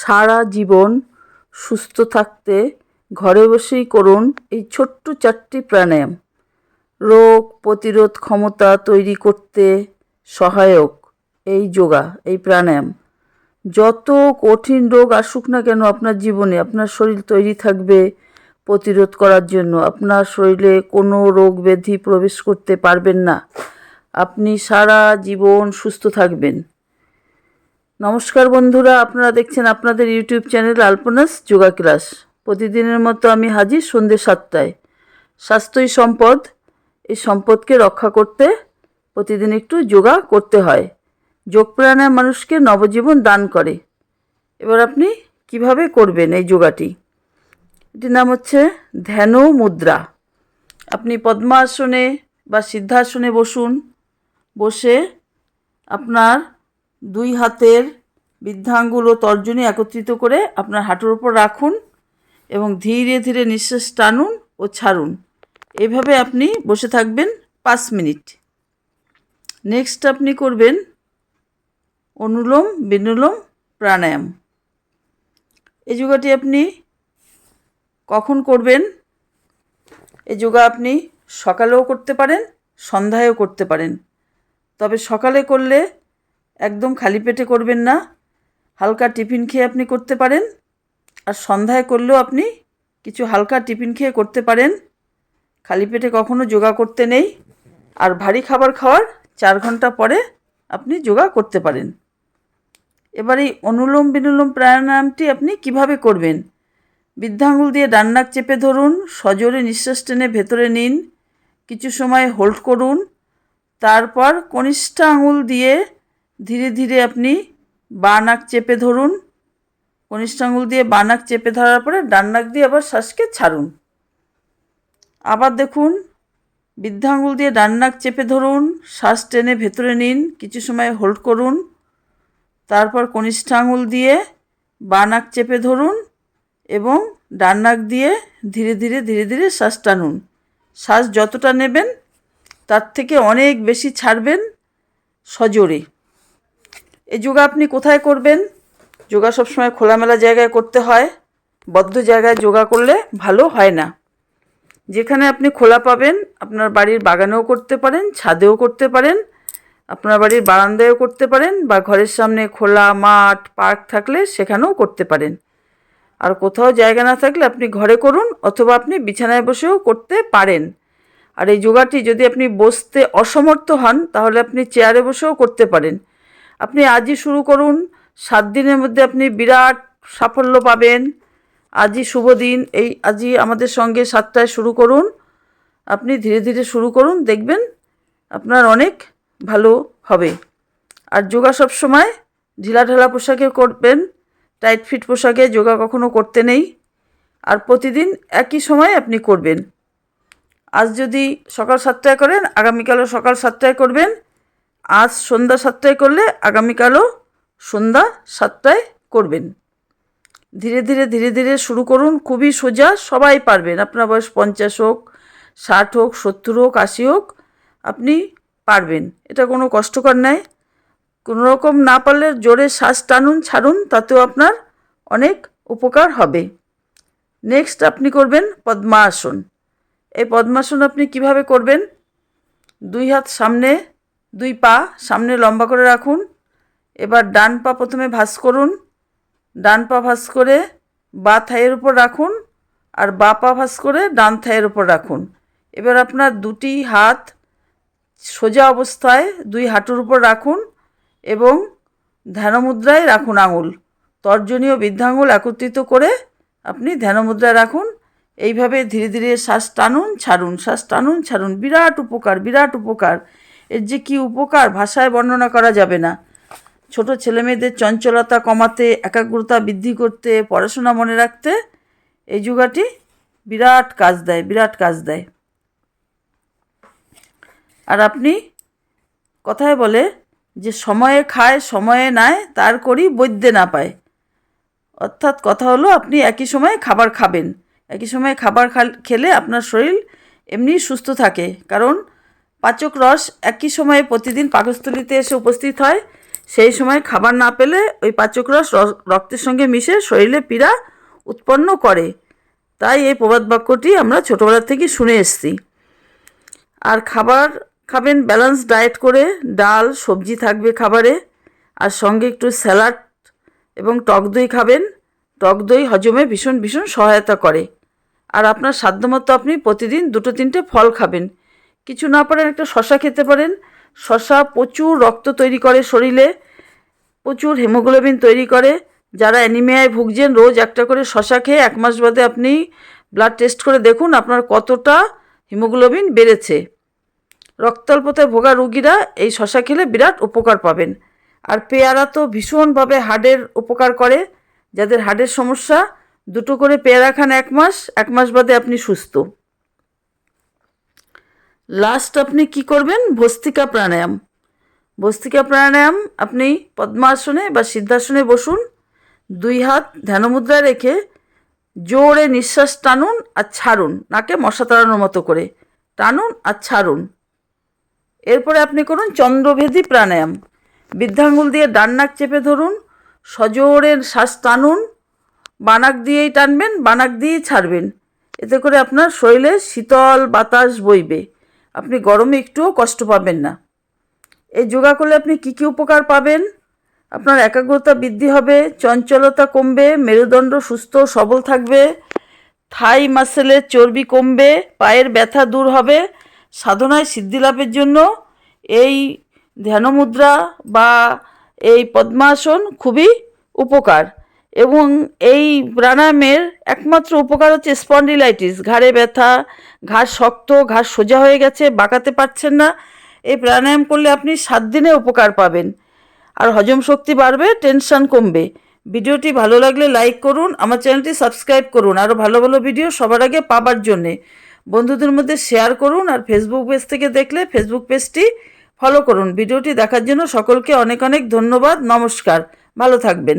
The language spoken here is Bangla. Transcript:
সারা জীবন সুস্থ থাকতে ঘরে বসেই করুন এই ছোট্ট চারটি প্রাণায়াম। রোগ প্রতিরোধ ক্ষমতা তৈরি করতে সহায়ক এই যোগা, এই প্রাণায়াম। যত কঠিন রোগ আসুক না কেন আপনার জীবনে, আপনার শরীর তৈরি থাকবে প্রতিরোধ করার জন্য। আপনার শরীরে কোনো রোগ ব্যাধি প্রবেশ করতে পারবেন না। আপনি সারা জীবন সুস্থ থাকবেন। নমস্কার বন্ধুরা, আপনারা দেখছেন আপনাদের YouTube channel Alpana's yoga class. প্রতিদিনের মতো আমি হাজির সন্ধ্যে সাতটায়। স্বাস্থ্যই সম্পদ, এই সম্পদকে রক্ষা করতে প্রতিদিন একটু যোগা করতে হয়। যোগ প্রাণায়াম মানুষকে নবজীবন দান করে। এবার আপনি কীভাবে করবেন এই যোগাটি? এটির নাম হচ্ছে ধ্যান মুদ্রা। আপনি পদ্মাসনে বা সিদ্ধাসনে বসুন। বসে আপনার দুই হাতের বৃদ্ধাঙ্গুল ও তর্জনী একত্রিত করে আপনার হাঁটুর ওপর রাখুন এবং ধীরে ধীরে নিঃশ্বাস টানুন ও ছাড়ুন। এভাবে আপনি বসে থাকবেন পাঁচ মিনিট। নেক্সট আপনি করবেন অনুলোম, বিনুলোম, প্রাণায়াম। এই যোগাটি আপনি কখন করবেন? এই যোগা আপনি সকালেও করতে পারেন, সন্ধ্যায়ও করতে পারেন। তবে সকালে করলে একদম খালি পেটে করবেন না। হালকা টিফিন খেয়ে আপনি করতে পারেন। আর সন্ধ্যায় করলেও আপনি কিছু হালকা টিফিন খেয়ে করতে পারেন। খালি পেটে কখনো যোগা করতে নেই। আর ভারী খাবার খাওয়ার চার ঘণ্টা পরে আপনি যোগা করতে পারেন। এবার এই অনুলোম বিনুলোম প্রাণায়ামটি আপনি কীভাবে করবেন? বৃদ্ধাঙ্গুল দিয়ে ডান্নাক চেপে ধরুন, সজোরে নিঃশ্বাস টেনে ভেতরে নিন, কিছু সময় হোল্ড করুন, তারপর কনিষ্ঠা আঙুল দিয়ে ধীরে ধীরে আপনি বাঁ নাক চেপে ধরুন। কনিষ্ঠ আঙুল দিয়ে বাঁ নাক চেপে ধরার পরে ডান নাক দিয়ে আবার শ্বাসকে ছাড়ুন। আবার দেখুন, বৃদ্ধাঙ্গুল দিয়ে ডান নাক চেপে ধরুন, শ্বাস টেনে ভেতরে নিন, কিছু সময় হোল্ড করুন। তারপর কনিষ্ঠ আঙুল দিয়ে বাঁ নাক চেপে ধরুন এবং ডান নাক দিয়ে ধীরে ধীরে ধীরে ধীরে শ্বাস টানুন। শ্বাস যতটা নেবেন, তার থেকে অনেক বেশি ছাড়বেন সজোরে। এই যোগা আপনি কোথায় করবেন? যোগা সবসময় খোলামেলা জায়গায় করতে হয়। বদ্ধ জায়গায় যোগা করলে ভালো হয় না। যেখানে আপনি খোলা পাবেন, আপনার বাড়ির বাগানেও করতে পারেন, ছাদেও করতে পারেন, আপনার বাড়ির বারান্দায়ও করতে পারেন বা ঘরের সামনে খোলা মাঠ, পার্ক থাকলে সেখানেও করতে পারেন। আর কোথাও জায়গা না থাকলে আপনি ঘরে করুন অথবা আপনি বিছানায় বসেও করতে পারেন। আর এই যোগাটি যদি আপনি বসতে অসমর্থ হন, তাহলে আপনি চেয়ারে বসেও করতে পারেন। আপনি আজই শুরু করুন। সাত দিনের মধ্যে আপনি বিরাট সাফল্য পাবেন। আজই শুভ দিন। এই আজই আমাদের সঙ্গে সাতটায় শুরু করুন। আপনি ধীরে ধীরে শুরু করুন। দেখবেন আপনার অনেক ভালো হবে। আর যোগা সব সময় ঢিলাঢালা পোশাকে করবেন। টাইট ফিট পোশাকে যোগা কখনো করতে নেই। আর প্রতিদিন একই সময় আপনি করবেন। আজ যদি সকাল সাতটায় করেন, আগামীকালও সকাল সাতটায় করবেন। আজ সন্ধ্যা সাতটায় করলে আগামীকালও সন্ধ্যা সাতটায় করবেন। ধীরে ধীরে ধীরে ধীরে শুরু করুন, খুবই সোজা, সবাই পারবেন। আপনার বয়স পঞ্চাশ হোক, ষাট হোক, সত্তর হোক, আশি হোক, আপনি পারবেন। এটা কোনো কষ্টকর নয়। কোনো রকম না পারলে জোরে শ্বাস টানুন, ছাড়ুন, তাতেও আপনার অনেক উপকার হবে। নেক্সট আপনি করবেন পদ্মাসন। এই পদ্মাসন আপনি কীভাবে করবেন? দুই হাত সামনে দুই পা, সামনে লম্বা করে রাখুন। এবার ডান পা প্রথমে ভাঁজ করুন। ডান পা ভাঁজ করে বা থাইয়ের উপর রাখুন আর বা পা ভাঁজ করে ডান থাইয়ের উপর রাখুন। এবার আপনার দুটি হাত সোজা অবস্থায় দুই হাঁটুর উপর রাখুন এবং ধ্যানমুদ্রায় রাখুন আঙুল। তর্জনীয় বৃদ্ধাঙ্গুল একত্রিত করে আপনি ধ্যানমুদ্রায় রাখুন। এইভাবে ধীরে ধীরে শ্বাস টানুন, ছাড়ুন, শ্বাস টানুন, ছাড়ুন। বিরাট উপকার বিরাট উপকার। এর যে কী উপকার ভাষায় বর্ণনা করা যাবে না। ছোট ছেলেমেয়েদের চঞ্চলতা কমাতে, একাগ্রতা বৃদ্ধি করতে, পড়াশোনা মনে রাখতে এই যোগাটি বিরাট কাজ দেয়, বিরাট কাজ দেয়। আর আপনি কথায় বলে যে সময়ে খায়, সময়ে নেয়, তার করি বৈদ্যে না পায়। অর্থাৎ কথা হলো আপনি একই সময়ে খাবার খাবেন। একই সময়ে খাবার খেলে আপনার শরীর এমনি সুস্থ থাকে। কারণ পাচক রস একই সময়ে প্রতিদিন পাকস্থলিতে এসে উপস্থিত হয়। সেই সময় খাবার না পেলে ওই পাচকরস র- রক্তের সঙ্গে মিশে শরীরে পীড়া উৎপন্ন করে। তাই এই প্রবাদ বাক্যটি আমরা ছোটোবেলা থেকে শুনে এসেছি। আর খাবার খাবেন, ব্যালেন্স ডায়েট করে, ডাল, সবজি থাকবে খাবারে, আর সঙ্গে একটু স্যালাড এবং টক দই খাবেন। টক দই হজমে ভীষণ ভীষণ সহায়তা করে। আর আপনার সাধ্যমতো আপনি প্রতিদিন দুটো তিনটে ফল খাবেন। কিছু না পারেন একটা শশা খেতে পারেন। শশা প্রচুর রক্ত তৈরি করে শরীরে, প্রচুর হেমোগ্লোবিন তৈরি করে। যারা অ্যানিমিয়ায় ভুগছেন, রোজ একটা করে শশা খেয়ে এক মাস বাদে আপনি ব্লাড টেস্ট করে দেখুন আপনার কতটা হিমোগ্লোবিন বেড়েছে। রক্তাল্পতায় ভোগা রুগীরা এই শশা খেলে বিরাট উপকার পাবেন। আর পেয়ারা তো ভীষণভাবে হাড়ের উপকার করে। যাদের হাড়ের সমস্যা, দুটো করে পেয়ারা খান এক মাস এক মাস বাদে আপনি সুস্থ। লাস্ট আপনি কি করবেন? ভস্তিকা প্রাণায়াম। ভস্তিকা প্রাণায়াম আপনি পদ্মাসনে বা সিদ্ধাসনে বসুন, দুই হাত ধ্যানমুদ্রায় রেখে জোরে নিঃশ্বাস টানুন আর ছাড়ুন, নাকে মশা তাড়ানোর মতো করে। টানুন আর ছাড়ুন। এরপরে আপনি করুন চন্দ্রভেদী প্রাণায়াম। বৃদ্ধাঙ্গুল দিয়ে ডান নাক চেপে ধরুন, সজোরে শ্বাস টানুন বানাক দিয়েই টানবেন বানাক দিয়েই ছাড়বেন। এতে করে আপনার শরীরে শীতল বাতাস বইবে। আপনি গরমে একটুও কষ্ট পাবেন না। এই যোগা করলে আপনি কী কী উপকার পাবেন? আপনার একাগ্রতা বৃদ্ধি হবে, চঞ্চলতা কমবে, মেরুদণ্ড সুস্থ সবল থাকবে, থাই মাসেলের চর্বি কমবে, পায়ের ব্যথা দূর হবে, সাধনায় সিদ্ধি লাভের জন্য এই ধ্যানমুদ্রা বা এই পদ্মাসন খুবই উপকার। এবং এই প্রাণায়ামের একমাত্র উপকার হচ্ছে স্পন্ডিলাইটিস। ঘাড়ে ব্যথা ঘাড় শক্ত ঘাড় সোজা হয়ে গেছে, বাঁকাতে পারছেন না। এই প্রাণায়াম করলে আপনি সাত দিনে উপকার পাবেন। আর হজম শক্তি বাড়বে, টেনশন কমবে। ভিডিওটি ভালো লাগলে লাইক করুন, আমার চ্যানেলটি সাবস্ক্রাইব করুন। আরও ভালো ভালো ভিডিও সবার আগে পাবার জন্যে। বন্ধুদের মধ্যে শেয়ার করুন আর ফেসবুক পেজ থেকে দেখলে ফেসবুক পেজটি ফলো করুন। ভিডিওটি দেখার জন্য সকলকে অনেক অনেক ধন্যবাদ। নমস্কার। ভালো থাকবেন।